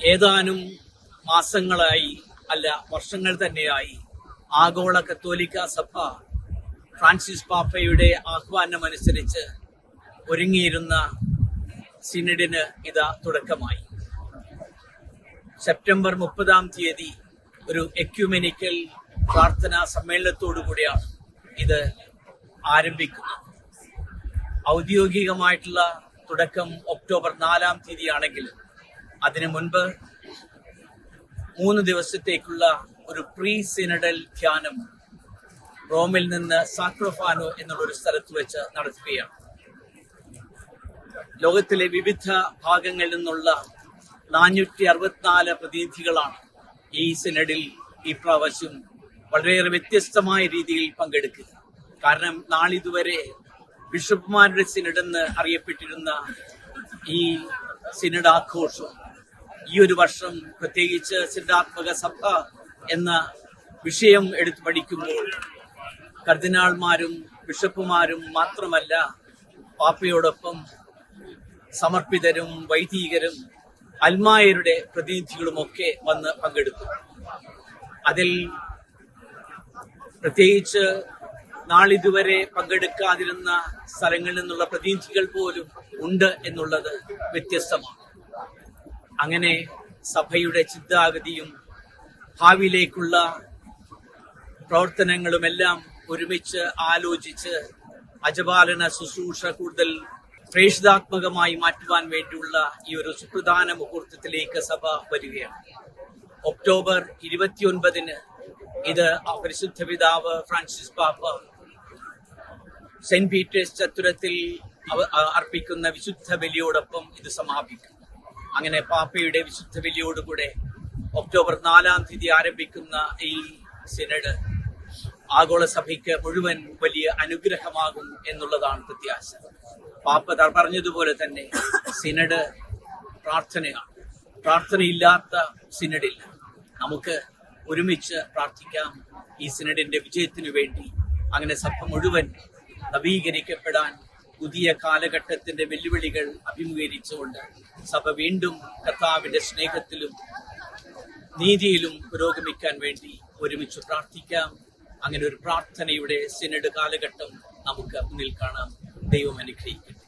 ഏതാനും മാസങ്ങളായി അല്ല വർഷങ്ങൾ തന്നെയായി ആഗോള കത്തോലിക്ക സഭ ഫ്രാൻസിസ് പാപ്പയുടെ ആഹ്വാനമനുസരിച്ച് ഒരുങ്ങിയിരുന്ന സിനഡിന് ഇതാ തുടക്കമായി. സെപ്റ്റംബർ മുപ്പതാം തീയതി ഒരു എക്യുമെനിക്കൽ പ്രാർത്ഥനാ സമ്മേളനത്തോടു കൂടിയാണ് ഇത് ആരംഭിക്കുന്നത്. ഔദ്യോഗികമായിട്ടുള്ള തുടക്കം ഒക്ടോബർ നാലാം തീയതിയാണെങ്കിൽ അതിനു മുൻപ് മൂന്ന് ദിവസത്തേക്കുള്ള ഒരു പ്രീ സിനഡൽ ധ്യാനം റോമിൽ നിന്ന് സാക്രോഫാനോ എന്നുള്ള ഒരു സ്ഥലത്ത് വെച്ച് നടത്തുകയാണ് ലോകത്തിലെ വിവിധ ഭാഗങ്ങളിൽ നിന്നുള്ള നാനൂറ്റി അറുപത്തിനാല് പ്രതിനിധികളാണ് ഈ സിനഡിൽ ഈ പ്രാവശ്യം വളരെയേറെ വ്യത്യസ്തമായ രീതിയിൽ പങ്കെടുക്കുക. കാരണം നാളിതുവരെ ബിഷപ്പുമാരുടെ സിനഡെന്ന് അറിയപ്പെട്ടിരുന്ന ഈ സിനഡ് ആഘോഷം ഈ ഒരു വർഷം പ്രത്യേകിച്ച് സിദ്ധാത്മക സഭ എന്ന വിഷയം എടുത്തു പഠിക്കുമ്പോൾ കർദിനാൾമാരും ബിഷപ്പുമാരും മാത്രമല്ല പാപ്പയോടൊപ്പം സമർപ്പിതരും വൈദികരും അൽമായരുടെ പ്രതിനിധികളുമൊക്കെ വന്ന് പങ്കെടുത്തു. അതിൽ പ്രത്യേകിച്ച് നാളിതുവരെ പങ്കെടുക്കാതിരുന്ന സ്ഥലങ്ങളിൽ നിന്നുള്ള പ്രതിനിധികൾ പോലും ഉണ്ട് എന്നുള്ളത് വ്യത്യസ്തമാണ്. അങ്ങനെ സഭയുടെ ചിന്താഗതിയും ഭാവിയിലേക്കുള്ള പ്രവർത്തനങ്ങളുമെല്ലാം ഒരുമിച്ച് ആലോചിച്ച് അജപാലന ശുശ്രൂഷ കൂടുതൽ പ്രേഷിതാത്മകമായി മാറ്റുവാൻ വേണ്ടിയുള്ള ഈ ഒരു സുപ്രധാന മുഹൂർത്തത്തിലേക്ക് സഭ വരികയാണ്. ഒക്ടോബർ ഇരുപത്തിയൊൻപതിന് ഇത് പരിശുദ്ധ പിതാവ് ഫ്രാൻസിസ് പാപ്പ സെന്റ് പീറ്റേഴ്സ് ചത്തുരത്തിൽ അർപ്പിക്കുന്ന വിശുദ്ധ ബലിയോടൊപ്പം ഇത് സമാപിക്കും. അങ്ങനെ പാപ്പയുടെ വിശുദ്ധ വിലയോടുകൂടെ ഒക്ടോബർ നാലാം തീയതി ആരംഭിക്കുന്ന ഈ സിനഡ് ആഗോള സഭയ്ക്ക് മുഴുവൻ വലിയ അനുഗ്രഹമാകും എന്നുള്ളതാണ് പ്രത്യാശ. പാപ്പ പറഞ്ഞതുപോലെ തന്നെ സിനഡ് പ്രാർത്ഥനയാണ്. പ്രാർത്ഥനയില്ലാത്ത സിനഡില്ല. നമുക്ക് ഒരുമിച്ച് പ്രാർത്ഥിക്കാം ഈ സിനഡിന്റെ വിജയത്തിനു വേണ്ടി. അങ്ങനെ സഭ മുഴുവൻ നവീകരിക്കപ്പെടാൻ പുതിയ കാലഘട്ടത്തിന്റെ വെല്ലുവിളികൾ അഭിമുഖീകരിച്ചുകൊണ്ട് സഭ വീണ്ടും കർത്താവിന്റെ സ്നേഹത്തിലും നീതിയിലും പുരോഗമിക്കാൻ വേണ്ടി ഒരുമിച്ച് പ്രാർത്ഥിക്കാം. അങ്ങനെ ഒരു പ്രാർത്ഥനയുടെ സിനഡ് കാലഘട്ടം നമുക്ക് മുന്നിൽ കാണാം. ദൈവം അനുഗ്രഹിക്കട്ടെ.